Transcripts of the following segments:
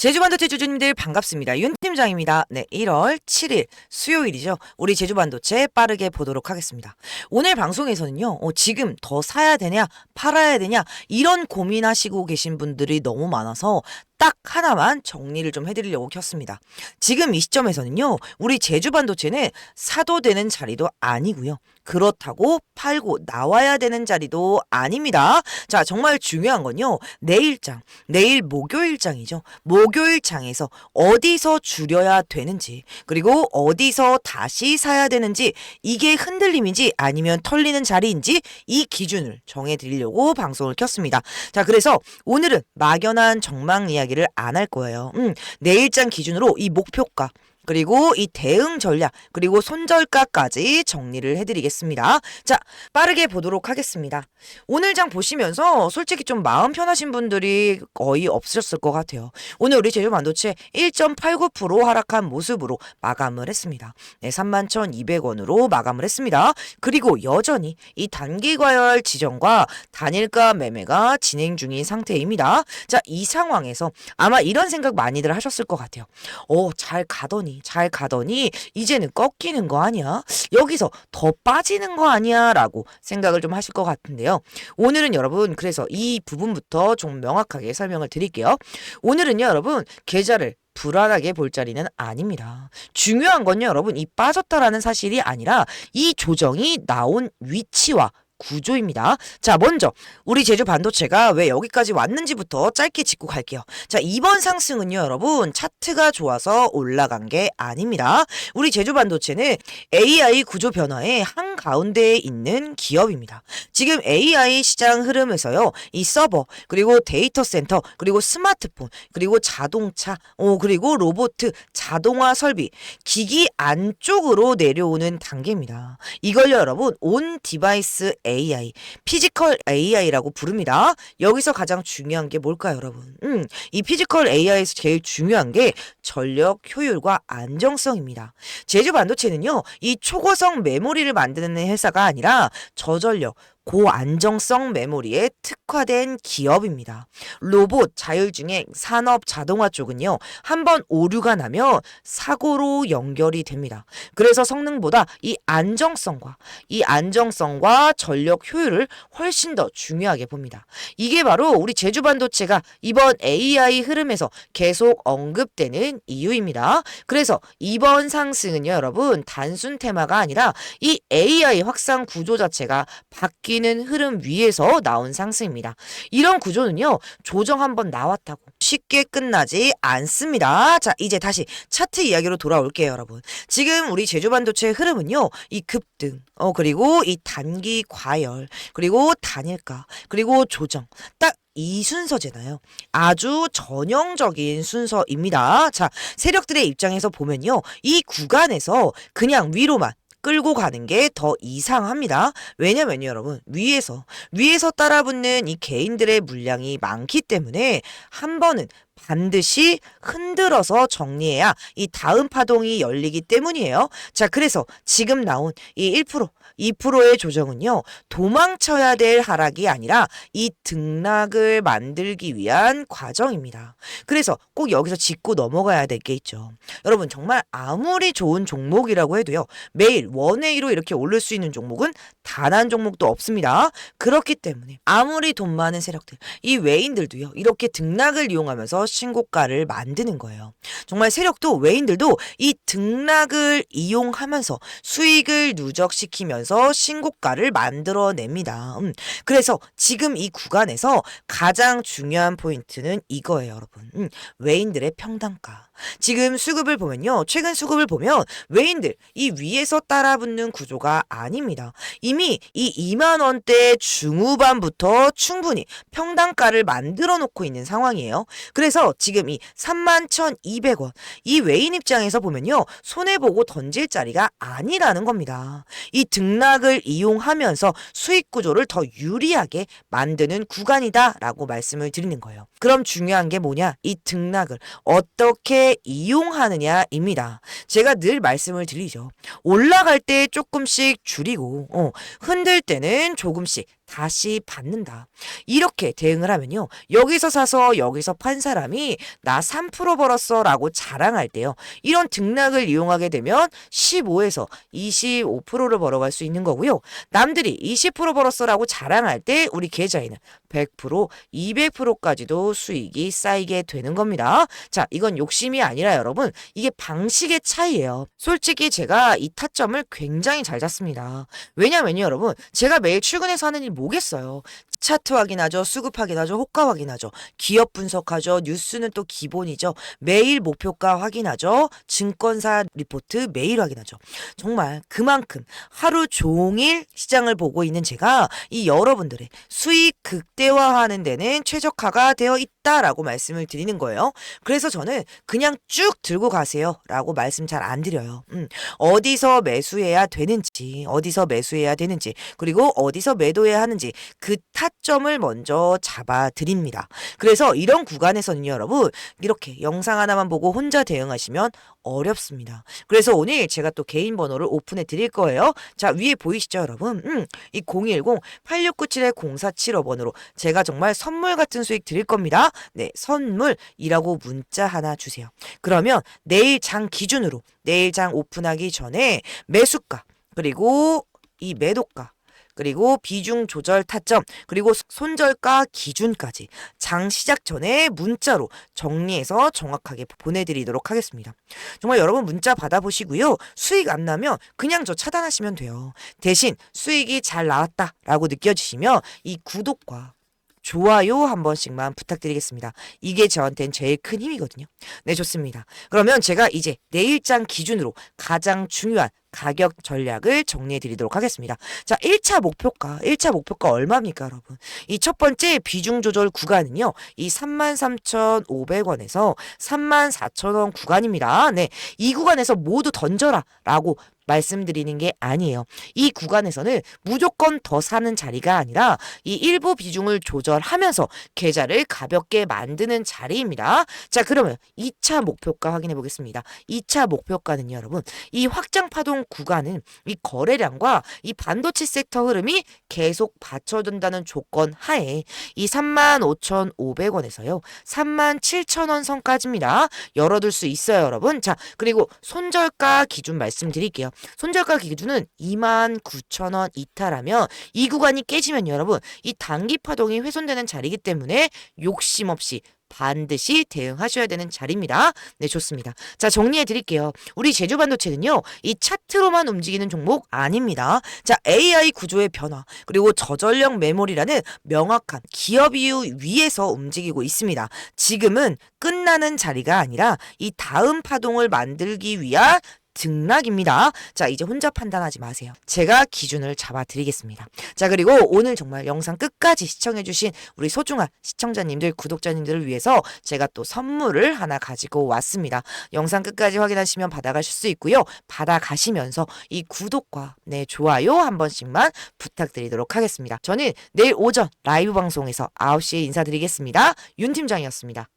제주반도체 주주님들 반갑습니다. 윤 팀장입니다. 네, 1월 7일 수요일이죠. 우리 제주반도체 빠르게 보도록 하겠습니다. 오늘 방송에서는요, 어, 지금 더 사야 되냐, 팔아야 되냐, 이런 고민하시고 계신 분들이 너무 많아서 딱 하나만 정리를 좀 해드리려고 켰습니다. 지금 이 시점에서는요, 우리 제주 반도체는 사도 되는 자리도 아니고요. 그렇다고 팔고 나와야 되는 자리도 아닙니다. 자, 정말 중요한 건요, 내일장, 내일 목요일장이죠. 목요일장에서 어디서 줄여야 되는지, 그리고 어디서 다시 사야 되는지, 이게 흔들림인지 아니면 털리는 자리인지 이 기준을 정해드리려고 방송을 켰습니다. 자, 그래서 오늘은 막연한 정망 이야기 를 안 할 거예요. 음, 내 일장 기준으로 이 목표가, 그리고 이 대응 전략, 그리고 손절가까지 정리를 해드리겠습니다. 자, 빠르게 보도록 하겠습니다. 오늘 장 보시면서 솔직히 좀 마음 편하신 분들이 거의 없으셨을 것 같아요. 오늘 우리 제주 반도체 1.89% 하락한 모습으로 마감을 했습니다. 네, 31,200원으로 마감을 했습니다. 그리고 여전히 이 단기 과열 지정과 단일가 매매가 진행 중인 상태입니다. 자, 이 상황에서 아마 이런 생각 많이들 하셨을 것 같아요. 어, 잘 가더니, 잘 가더니, 이제는 꺾이는 거 아니야? 여기서 더 빠지는 거 아니야? 라고 생각을 좀 하실 것 같은데요. 오늘은 여러분, 그래서 이 부분부터 좀 명확하게 설명을 드릴게요. 오늘은요, 여러분, 계좌를 불안하게 볼 자리는 아닙니다. 중요한 건요, 여러분, 이 빠졌다라는 사실이 아니라 이 조정이 나온 위치와 구조입니다. 자, 먼저 우리 제주 반도체가 왜 여기까지 왔는지부터 짧게 짚고 갈게요. 자, 이번 상승은요, 여러분, 차트가 좋아서 올라간 게 아닙니다. 우리 제주 반도체는 AI 구조 변화의 한 가운데에 있는 기업입니다. 지금 AI 시장 흐름에서요, 이 서버, 그리고 데이터 센터, 그리고 스마트폰, 그리고 자동차, 어, 그리고 로봇, 자동화 설비, 기기 안쪽으로 내려오는 단계입니다. 이걸 여러분, 온 디바이스 AI, 피지컬 AI라고 부릅니다. 여기서 가장 중요한 게 뭘까요, 여러분? 음, 이 피지컬 AI에서 제일 중요한 게 전력 효율과 안정성입니다. 제주 반도체는요, 이 초고성 메모리를 만드는 회사가 아니라 저전력, 고안정성 메모리에 특화된 기업입니다. 로봇, 자율주행, 산업, 자동화 쪽은요, 한번 오류가 나면 사고로 연결이 됩니다. 그래서 성능보다 이 안정성과 이 안정성과 전력 효율을 훨씬 더 중요하게 봅니다. 이게 바로 우리 제주 반도체가 이번 AI 흐름에서 계속 언급되는 이유입니다. 그래서 이번 상승은요, 여러분, 단순 테마가 아니라 이 AI 확산 구조 자체가 바뀌는 흐름 위에서 나온 상승입니다. 이런 구조는요, 조정 한번 나왔다고 쉽게 끝나지 않습니다. 자, 이제 다시 차트 이야기로 돌아올게요, 여러분. 지금 우리 제주반도체의 흐름은요, 이 급등, 어, 그리고 이 단기 과열, 그리고 단일가, 그리고 조정. 딱이 순서잖아요. 아주 전형적인 순서입니다. 자, 세력들의 입장에서 보면요. 이 구간에서 그냥 위로만 끌고 가는 게 더 이상합니다. 왜냐면요, 여러분. 위에서, 위에서 따라붙는 이 개인들의 물량이 많기 때문에 한 번은 반드시 흔들어서 정리해야 이 다음 파동이 열리기 때문이에요. 자, 그래서 지금 나온 이 1%, 2%의 조정은요, 도망쳐야 될 하락이 아니라 이 등락을 만들기 위한 과정입니다. 그래서 꼭 여기서 짚고 넘어가야 될 게 있죠. 여러분, 정말 아무리 좋은 종목이라고 해도요, 매일 원웨이로 이렇게 오를 수 있는 종목은 단 한 종목도 없습니다. 그렇기 때문에 아무리 돈 많은 세력들, 이 외인들도요, 이렇게 등락을 이용하면서 신고가를 만드는 거예요. 정말 세력도 외인들도 이 등락을 이용하면서 수익을 누적시키면서 신고가를 만들어냅니다. 음, 그래서 지금 이 구간에서 가장 중요한 포인트는 이거예요, 여러분. 음, 외인들의 평단가. 지금 수급을 보면요. 최근 수급을 보면 외인들 이 위에서 따라붙는 구조가 아닙니다. 이미 이 2만 원대 중후반부터 충분히 평단가를 만들어 놓고 있는 상황이에요. 그래서 지금 이 3만 1,200원 이 외인 입장에서 보면요. 손해 보고 던질 자리가 아니라는 겁니다. 이 등락을 이용하면서 수익 구조를 더 유리하게 만드는 구간이다라고 말씀을 드리는 거예요. 그럼 중요한 게 뭐냐? 이 등락을 어떻게 이용하느냐입니다. 제가 늘 말씀을 드리죠. 올라갈 때 조금씩 줄이고 어, 흔들 때는 조금씩 다시 받는다. 이렇게 대응을 하면요. 여기서 사서 여기서 판 사람이 나 3% 벌었어 라고 자랑할 때요. 이런 등락을 이용하게 되면 15에서 25%를 벌어갈 수 있는 거고요. 남들이 20% 벌었어 라고 자랑할 때 우리 계좌에는 100%, 200%까지도 수익이 쌓이게 되는 겁니다. 자, 이건 욕심이 아니라 여러분, 이게 방식의 차이예요. 솔직히 제가 이 타점을 굉장히 잘 잡습니다. 왜냐면요, 여러분, 제가 매일 출근해서 하는 일 뭐겠어요. 차트 확인하죠, 수급 확인하죠, 호가 확인하죠, 기업 분석하죠, 뉴스는 또 기본이죠, 매일 목표가 확인하죠, 증권사 리포트 매일 확인하죠. 정말 그만큼 하루 종일 시장을 보고 있는 제가 이 여러분들의 수익 극대화하는 데는 최적화가 되어 있다 라고 말씀을 드리는 거예요. 그래서 저는 그냥 쭉 들고 가세요 라고 말씀 잘 안 드려요. 음, 어디서 매수해야 되는지, 어디서 매수해야 되는지, 그리고 어디서 매도해야 하는지 그 타점을 먼저 잡아 드립니다. 그래서 이런 구간에서는요, 여러분 이렇게 영상 하나만 보고 혼자 대응하시면 어렵습니다. 그래서 오늘 제가 또 개인 번호를 오픈해 드릴 거예요. 자, 위에 보이시죠, 여러분? 음, 이 010-8697-0475번으로 제가 정말 선물 같은 수익 드릴 겁니다. 네, 선물이라고 문자 하나 주세요. 그러면 내일 장 기준으로 내일 장 오픈하기 전에 매수가 그리고 이 매도가 그리고 비중 조절 타점, 그리고 손절가 기준까지 장 시작 전에 문자로 정리해서 정확하게 보내드리도록 하겠습니다. 정말 여러분 문자 받아보시고요. 수익 안 나면 그냥 저 차단하시면 돼요. 대신 수익이 잘 나왔다라고 느껴지시면 이 구독과 좋아요 한 번씩만 부탁드리겠습니다. 이게 저한테는 제일 큰 힘이거든요. 네, 좋습니다. 그러면 제가 이제 내 일장 기준으로 가장 중요한 가격 전략을 정리해 드리도록 하겠습니다. 자, 1차 목표가, 1차 목표가 얼마입니까, 여러분? 이 첫 번째 비중 조절 구간은요, 이 33,500원에서 34,000원 구간입니다. 네. 이 구간에서 모두 던져라 라고 말씀드리는 게 아니에요. 이 구간에서는 무조건 더 사는 자리가 아니라 이 일부 비중을 조절하면서 계좌를 가볍게 만드는 자리입니다. 자, 그러면 2차 목표가 확인해 보겠습니다. 2차 목표가는요, 여러분. 이 확장 파동 구간은 이 거래량과 이 반도체 섹터 흐름이 계속 받쳐준다는 조건 하에 이 35,500원에서요. 37,000원 선까지입니다. 열어둘 수 있어요, 여러분. 자, 그리고 손절가 기준 말씀드릴게요. 손절가 기준은 29,000원 이탈하면 이 구간이 깨지면 여러분 이 단기 파동이 훼손되는 자리이기 때문에 욕심 없이 반드시 대응하셔야 되는 자리입니다. 네, 좋습니다. 자, 정리해 드릴게요. 우리 제주 반도체는요, 이 차트로만 움직이는 종목 아닙니다. 자, AI 구조의 변화, 그리고 저전력 메모리라는 명확한 기업 이유 위에서 움직이고 있습니다. 지금은 끝나는 자리가 아니라 이 다음 파동을 만들기 위한 등락입니다. 자, 이제 혼자 판단하지 마세요. 제가 기준을 잡아 드리겠습니다. 자, 그리고 오늘 정말 영상 끝까지 시청해주신 우리 소중한 시청자님들, 구독자님들을 위해서 제가 또 선물을 하나 가지고 왔습니다. 영상 끝까지 확인하시면 받아가실 수 있고요. 받아가시면서 이 구독과 네, 좋아요 한 번씩만 부탁드리도록 하겠습니다. 저는 내일 오전 라이브 방송에서 9시에 인사드리겠습니다. 윤 팀장이었습니다.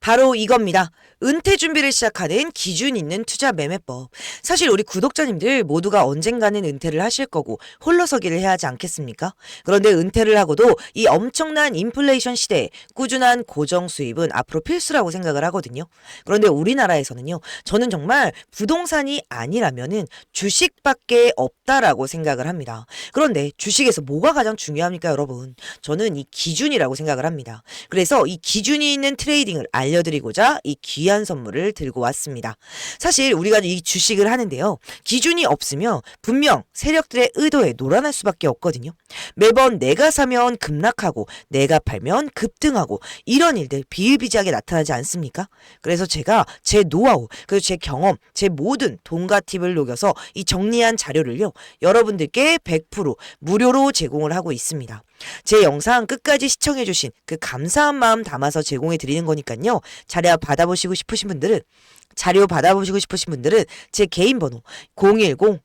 바로 이겁니다. 은퇴 준비를 시작하는 기준 있는 투자 매매법. 사실 우리 구독자님들 모두가 언젠가는 은퇴를 하실 거고 홀로서기를 해야 하지 않겠습니까? 그런데 은퇴를 하고도 이 엄청난 인플레이션 시대에 꾸준한 고정 수입은 앞으로 필수라고 생각을 하거든요. 그런데 우리나라에서는요. 저는 정말 부동산이 아니라면은 주식밖에 없다라고 생각을 합니다. 그런데 주식에서 뭐가 가장 중요합니까, 여러분? 저는 이 기준이라고 생각을 합니다. 그래서 이 기준이 있는 트레이딩을 알 려드리고자 이 귀한 선물을 들고 왔습니다. 사실 우리가 이 주식을 하는데요. 기준이 없으면 분명 세력들의 의도에 놀아날 수밖에 없거든요. 매번 내가 사면 급락하고 내가 팔면 급등하고 이런 일들 비일비재하게 나타나지 않습니까? 그래서 제가 제 노하우, 그리고 제 경험, 제 모든 돈과 팁을 녹여서 이 정리한 자료를요. 여러분들께 100% 무료로 제공을 하고 있습니다. 제 영상 끝까지 시청해주신 그 감사한 마음 담아서 제공해 드리는 거니까요. 자료 받아보시고 싶으신 분들은 자료 받아보시고 싶으신 분들은 제 개인 번호 010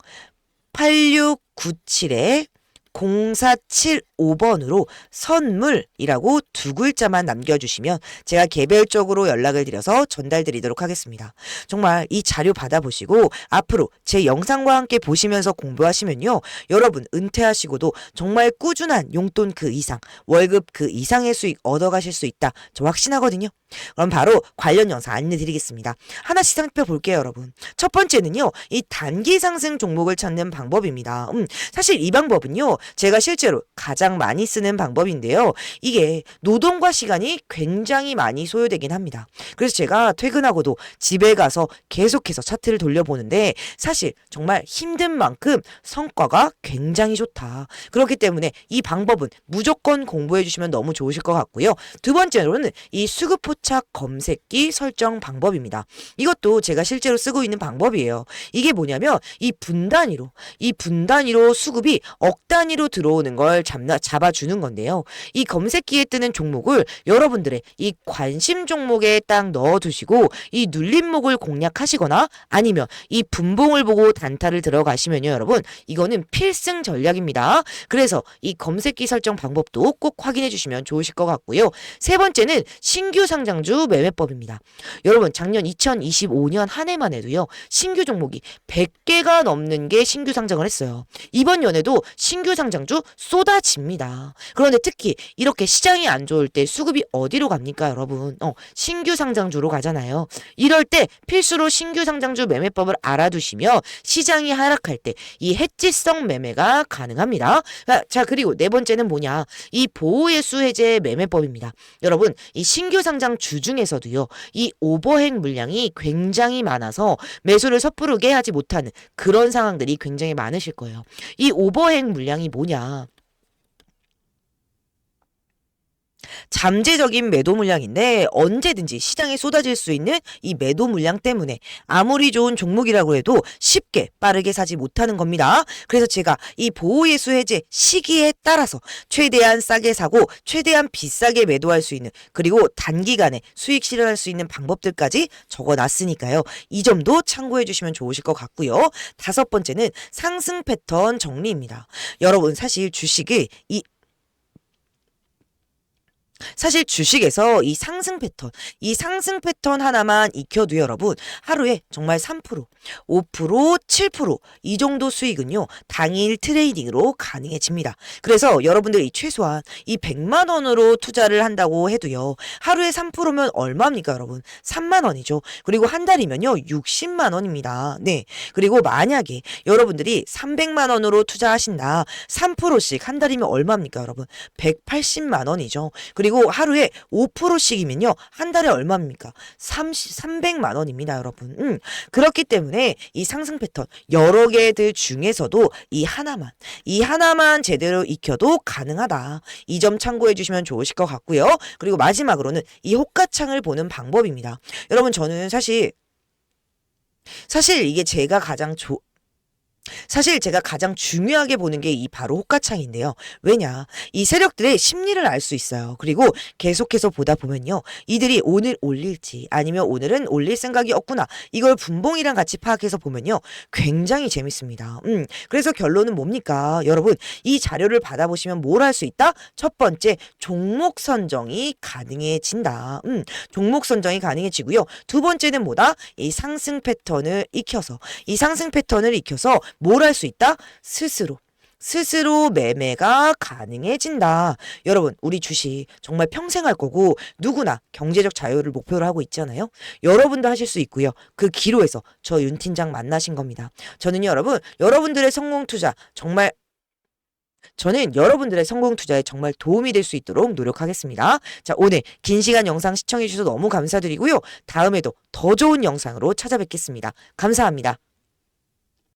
8697에 0475 번으로 선물이라고 두 글자만 남겨주시면 제가 개별적으로 연락을 드려서 전달드리도록 하겠습니다. 정말 이 자료 받아보시고 앞으로 제 영상과 함께 보시면서 공부하시면요. 여러분 은퇴하시고도 정말 꾸준한 용돈 그 이상, 월급 그 이상의 수익 얻어가실 수 있다. 저 확신하거든요. 그럼 바로 관련 영상 안내드리겠습니다. 하나씩 살펴볼게요, 여러분. 첫 번째는요, 이 단기 상승 종목을 찾는 방법입니다. 음, 사실 이 방법은요, 제가 실제로 가장 많이 쓰는 방법인데요. 이게 노동과 시간이 굉장히 많이 소요되긴 합니다. 그래서 제가 퇴근하고도 집에 가서 계속해서 차트를 돌려보는데 사실 정말 힘든 만큼 성과가 굉장히 좋다. 그렇기 때문에 이 방법은 무조건 공부해 주시면 너무 좋으실 것 같고요. 두 번째로는 이 수급 포착 검색기 설정 방법입니다. 이것도 제가 실제로 쓰고 있는 방법이에요. 이게 뭐냐면 이 분단위로 이 분단위로 수급이 억 단위로 들어오는 걸 잡 나, 잡아주는 건데요. 이 검색기에 뜨는 종목을 여러분들의 이 관심 종목에 딱 넣어두시고 이 눌림목을 공략하시거나 아니면 이 분봉을 보고 단타를 들어가시면요, 여러분 이거는 필승 전략입니다. 그래서 이 검색기 설정 방법도 꼭 확인해 주시면 좋으실 것 같고요. 세 번째는 신규 상장주 매매법입니다. 여러분 작년 2025년 한 해만 해도요. 신규 종목이 100개가 넘는 게 신규 상장을 했어요. 이번 연에도 신규 상장주 쏟아집니다. 그런데 특히 이렇게 시장이 안 좋을 때 수급이 어디로 갑니까, 여러분? 어, 신규 상장주로 가잖아요. 이럴 때 필수로 신규 상장주 매매법을 알아두시면 시장이 하락할 때 이 해지성 매매가 가능합니다. 아, 자, 그리고 네 번째는 뭐냐? 이 보호예수 해제 매매법입니다. 여러분, 이 신규 상장 주 중에서도요. 이 오버행 물량이 굉장히 많아서 매수를 섣부르게 하지 못하는 그런 상황들이 굉장히 많으실 거예요. 이 오버행 물량이 뭐냐? 잠재적인 매도 물량인데 언제든지 시장에 쏟아질 수 있는 이 매도 물량 때문에 아무리 좋은 종목이라고 해도 쉽게 빠르게 사지 못하는 겁니다. 그래서 제가 이 보호예수 해제 시기에 따라서 최대한 싸게 사고 최대한 비싸게 매도할 수 있는 그리고 단기간에 수익 실현할 수 있는 방법들까지 적어놨으니까요. 이 점도 참고해 주시면 좋으실 것 같고요. 다섯 번째는 상승 패턴 정리입니다. 여러분 사실 주식이 이 사실 주식에서 이 상승 패턴, 이 상승 패턴 하나만 익혀도 여러분 하루에 정말 3%, 5%, 7%이 정도 수익은요 당일 트레이딩으로 가능해집니다. 그래서 여러분들 이 최소한 이 100만 원으로 투자를 한다고 해도요 하루에 3%면 얼마입니까 여러분? 3만 원이죠. 그리고 한 달이면요 60만 원입니다. 네. 그리고 만약에 여러분들이 300만 원으로 투자하신다 3%씩 한 달이면 얼마입니까 여러분? 180만 원이죠. 그리고 하루에 5%씩이면요. 한 달에 얼마입니까? 30, 300만 원입니다, 여러분. 음, 그렇기 때문에 이 상승 패턴 여러 개들 중에서도 이 하나만, 이 하나만 제대로 익혀도 가능하다. 이 점 참고해 주시면 좋으실 것 같고요. 그리고 마지막으로는 이 호가창을 보는 방법입니다. 여러분, 저는 사실 사실 이게 제가 가장 조, 사실 제가 가장 중요하게 보는 게 이 바로 호가창인데요. 왜냐? 이 세력들의 심리를 알 수 있어요. 그리고 계속해서 보다 보면요. 이들이 오늘 올릴지 아니면 오늘은 올릴 생각이 없구나. 이걸 분봉이랑 같이 파악해서 보면요. 굉장히 재밌습니다. 음. 그래서 결론은 뭡니까? 여러분, 이 자료를 받아보시면 뭘 할 수 있다? 첫 번째, 종목 선정이 가능해진다. 음. 종목 선정이 가능해지고요. 두 번째는 뭐다? 이 상승 패턴을 익혀서 이 상승 패턴을 익혀서 뭘 할 수 있다? 스스로. 스스로 매매가 가능해진다. 여러분, 우리 주식 정말 평생 할 거고 누구나 경제적 자유를 목표로 하고 있잖아요. 여러분도 하실 수 있고요. 그 기로에서 저 윤 팀장 만나신 겁니다. 저는요, 여러분, 여러분들의 성공 투자 정말 저는 여러분들의 성공 투자에 정말 도움이 될 수 있도록 노력하겠습니다. 자, 오늘 긴 시간 영상 시청해 주셔서 너무 감사드리고요. 다음에도 더 좋은 영상으로 찾아뵙겠습니다. 감사합니다.